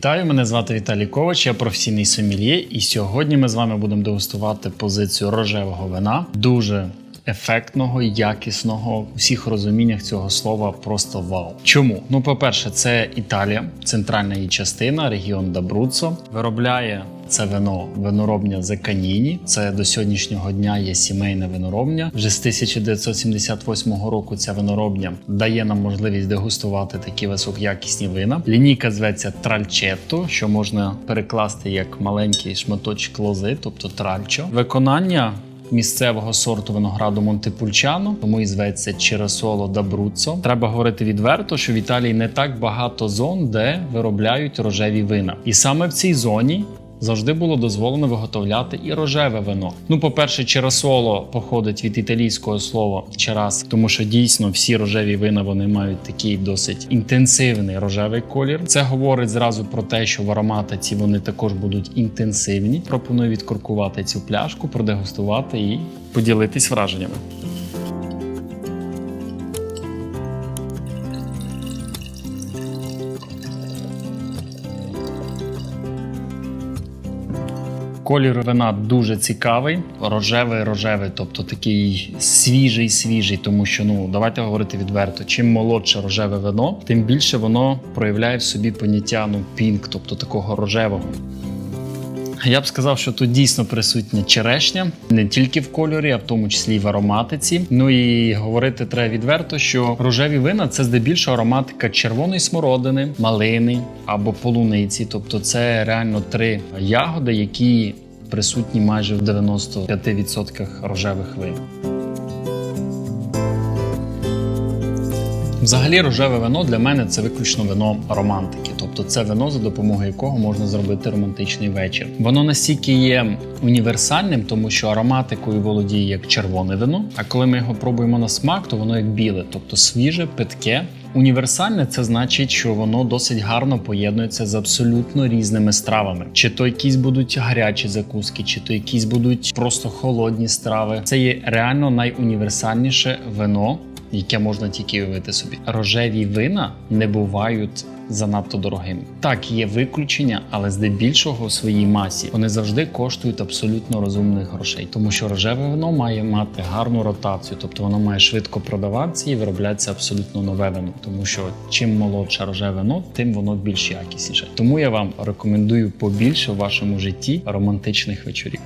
Вітаю, мене звати Віталій Ковач, я професійний сомельє, і сьогодні ми з вами будемо дегустувати позицію рожевого вина. Дуже ефектного, якісного у всіх розуміннях цього слова просто вау. Чому? Ну, по-перше, це Італія, центральна її частина, регіон Дабруцо. Виробляє це вино виноробня Зеканіні. Це до сьогоднішнього дня є сімейна виноробня. Вже з 1978 року ця виноробня дає нам можливість дегустувати такі високоякісні вина. Лінійка зветься Тральчетто, що можна перекласти як маленький шматочок лози, тобто тральчо. Виконання місцевого сорту винограду Монтепульчано, тому і зветься Чересоло Дабруцо. Треба говорити відверто, що в Італії не так багато зон, де виробляють рожеві вина. І саме в цій зоні. Завжди було дозволено виготовляти і рожеве вино. Ну, по-перше, черасоло походить від італійського слова черас, тому що дійсно всі рожеві вина вони мають такий досить інтенсивний рожевий колір. Це говорить зразу про те, що в ароматиці вони також будуть інтенсивні. Пропоную відкоркувати цю пляшку, продегустувати і поділитись враженнями. Колір вина дуже цікавий, рожевий, рожевий, тобто такий свіжий, свіжий. Тому що ну давайте говорити відверто. Чим молодше рожеве вино, тим більше воно проявляє в собі поняття ну пінк, тобто такого рожевого. Я б сказав, що тут дійсно присутня черешня не тільки в кольорі, а в тому числі і в ароматиці. Ну і говорити треба відверто, що рожеві вина це здебільшого ароматика червоної смородини, малини або полуниці. Тобто, це реально три ягоди, які присутні майже в 95% рожевих вин. Взагалі, рожеве вино для мене це виключно вино романтики, тобто це вино, за допомогою якого можна зробити романтичний вечір. Воно настільки є універсальним, тому що ароматикою володіє як червоне вино. А коли ми його пробуємо на смак, то воно як біле, тобто свіже, питке. Універсальне це значить, що воно досить гарно поєднується з абсолютно різними стравами. Чи то якісь будуть гарячі закуски, чи то якісь будуть просто холодні страви. Це є реально найуніверсальніше вино яке можна тільки уявити собі. Рожеві вина не бувають занадто дорогими. Так, є виключення, але здебільшого у своїй масі вони завжди коштують абсолютно розумних грошей, тому що рожеве вино має мати гарну ротацію, тобто воно має швидко продаватися і вироблятися абсолютно нове вино. Тому що чим молодше рожеве вино, тим воно більш якісніше. Тому я вам рекомендую побільше в вашому житті романтичних вечорів.